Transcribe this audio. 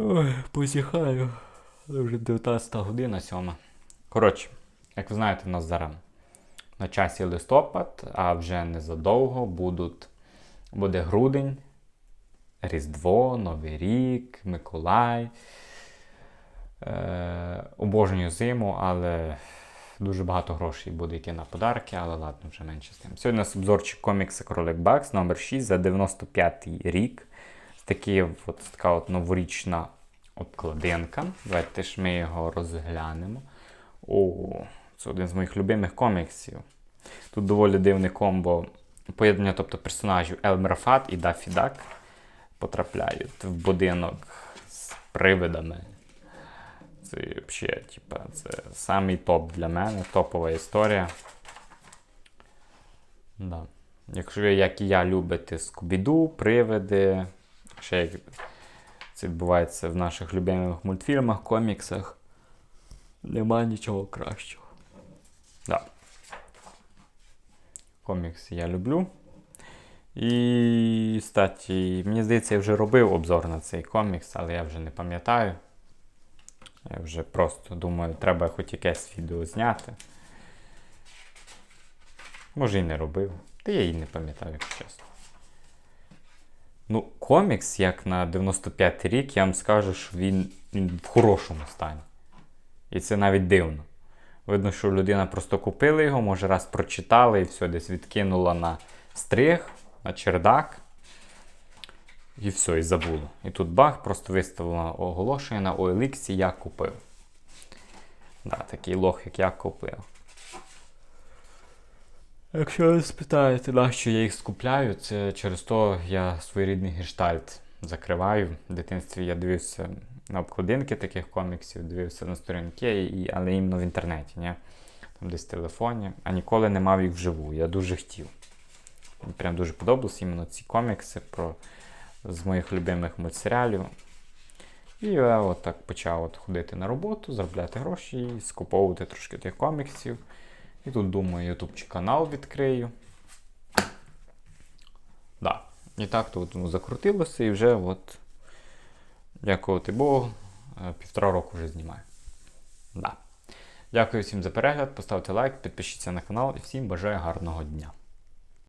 Ой, позіхаю. Вже 19 година сьома. Коротше, як ви знаєте, у нас зараз на часі листопад, а вже незадовго будуть, буде грудень, Різдво, Новий рік, Миколай. Е, обожнюю зиму, але дуже багато грошей буде йти на подарки, але ладно, вже менше з тим. Сьогодні у нас обзорчик комікса Кролик Бакс номер 6 за 95 рік. Такі, от, така от новорічна обкладинка. Давайте ж ми його розглянемо. О, це один з моїх любимих коміксів. Тут доволі дивне комбо поєднання тобто, персонажів Елмер Фат і Даффі Дак потрапляють в будинок з привидами. Це взагалі, типа, це самий топ для мене, топова історія. Да. Якщо як і я, любите Скубіду, привиди, ще як це відбувається в наших любимих мультфільмах, коміксах, нема нічого кращого. Да. Комікси я люблю. І, кстати, мені здається, я вже робив обзор на цей комікс, але я вже не пам'ятаю. Я вже просто думаю, треба хоч якесь відео зняти. Може і не робив. Та я і не пам'ятаю, якщо чесно. Ну, комікс, як на 95 рік, я вам скажу, що він, в хорошому стані. І це навіть дивно. Видно, що людина просто купила його, може раз прочитала і все, десь відкинула на стриг, на чердак. І все, і забуло. І тут баг, просто виставила оголошення на OLX, я купив. Да, такий лох, як я купив. Якщо ви спитаєте, на що я їх скупляю, це через то я своєрідний гештальт закриваю. В дитинстві я дивився на обкладинки таких коміксів, дивився на сторінки, але іменно в інтернеті, ні? там десь в телефоні, а ніколи не мав їх вживу. Я дуже хотів. Прям дуже подобалися іменно ці комікси про, з моїх любимих мультсеріалів. І я от так почав от ходити на роботу, заробляти гроші і скуповувати трошки тих коміксів. І тут, думаю, ютубчик канал відкрию. Да. І так тут ну, закрутилося і вже от, дякувати Богу, е, півтора року вже знімаю. Да. Дякую всім за перегляд, поставте лайк, підпишіться на канал і всім бажаю гарного дня.